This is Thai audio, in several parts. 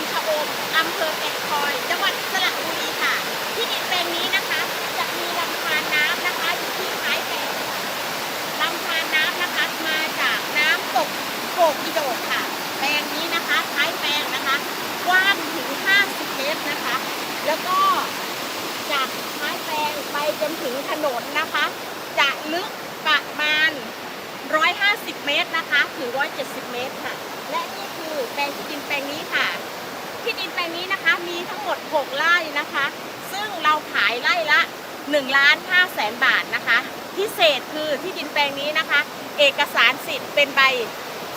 ลชะอมอำเภอแก่งคอย จังหวัดสระบุรีค่ะ ที่ดินแปลงนี้นะคะ จะมีลำธารน้ำนะคะอยู่ที่ท้ายแปลงลำธารน้ำนะคะมาจากน้ำตกโกกอีโดกค่ะ แปลงนี้นะคะท้ายแปลงนะคะกว้างถึง 50 เมตรนะคะ แล้วก็จากท้ายแปลงไปจนถึงถนนนะคะ จะลึกประมาณ 150 เมตรนะคะ ถึง 170 เมตรค่ะ และนี่คือแปลงที่ดินแปลงนี้ค่ะ ที่ดินแปลงนี้นะคะ มีทั้งหมด 6 ไร่นะคะ ซึ่งเราขายไร่ละ1ล้าน5แสนบาทนะคะ พิเศษคือที่ดินแปลงนี้นะคะ เอกสารสิทธิ์เป็นใบ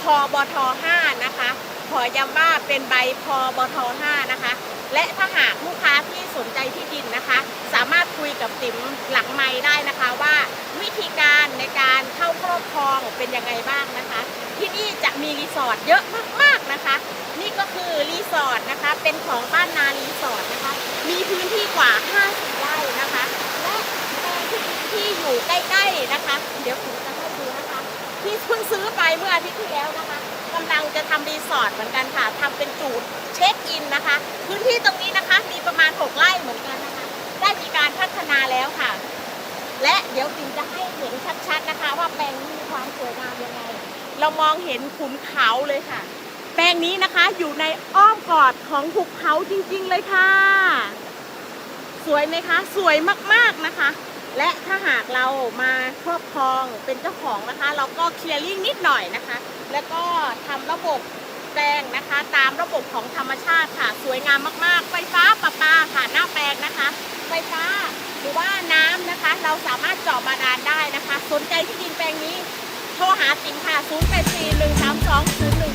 พบท5นะคะ ขอย้ำว่าเป็นใบพบท5นะคะ และถ้าหากลูกค้าที่สนใจที่ดินนะคะ สามารถคุยกับติ๋มหลังไม้ได้นะคะว่าวิธีการในการเข้าครอบครองเป็นยังไงบ้างนะคะ ที่นี่จะมีรีสอร์ทเยอะมากๆนะคะ นี่ก็คือรีสอร์ทนะคะ เป็นของบ้านนารีสอร์ทนะคะ มีพื้นที่กว่า 50 ไร่นะคะ และแปลงที่ดินที่อยู่ใกล้ๆนะคะ เดี๋ยวผมจะให้ดูนะคะ ที่เพิ่งซื้อไปเมื่ออาทิตย์ที่แล้วนะคะกำลังจะทำรีสอร์ทเหมือนกันค่ะทำเป็นจุดเช็คอินนะคะ พื้นที่ตรงนี้นะคะ มีประมาณ 6 ไร่เหมือนกันนะคะ ได้มีการพัฒนาแล้วค่ะ และเดี๋ยวติมจะให้เห็นชัดๆนะคะ ว่าแปลงนี้มีความสวยงามยังไง เรามองเห็นขุนเขาเลยค่ะ งนี้นะคะอยู่ในอ้อมกอดของภูเขาจริง ๆ เลยค่ะ สวยไหมคะ สวยมากๆนะคะ และถ้าหากเรามาครอบครองเป็นเจ้าของนะคะ เราก็เคลียร์ลิ่งนิดหน่อยนะคะ แล้วก็ทำระบบแปลงนะคะ ตามระบบของธรรมชาติค่ะ สวยงามมากๆ ไฟฟ้าประปาผ่านหน้าแปลงนะคะ ไฟฟ้าหรือว่าน้ำนะคะ เราสามารถเจาะบาดาลได้นะคะ สนใจที่ดินแปลงนี้ โทรหาติมค่ะ 0841320179แล้วพบกันใหม่คลิป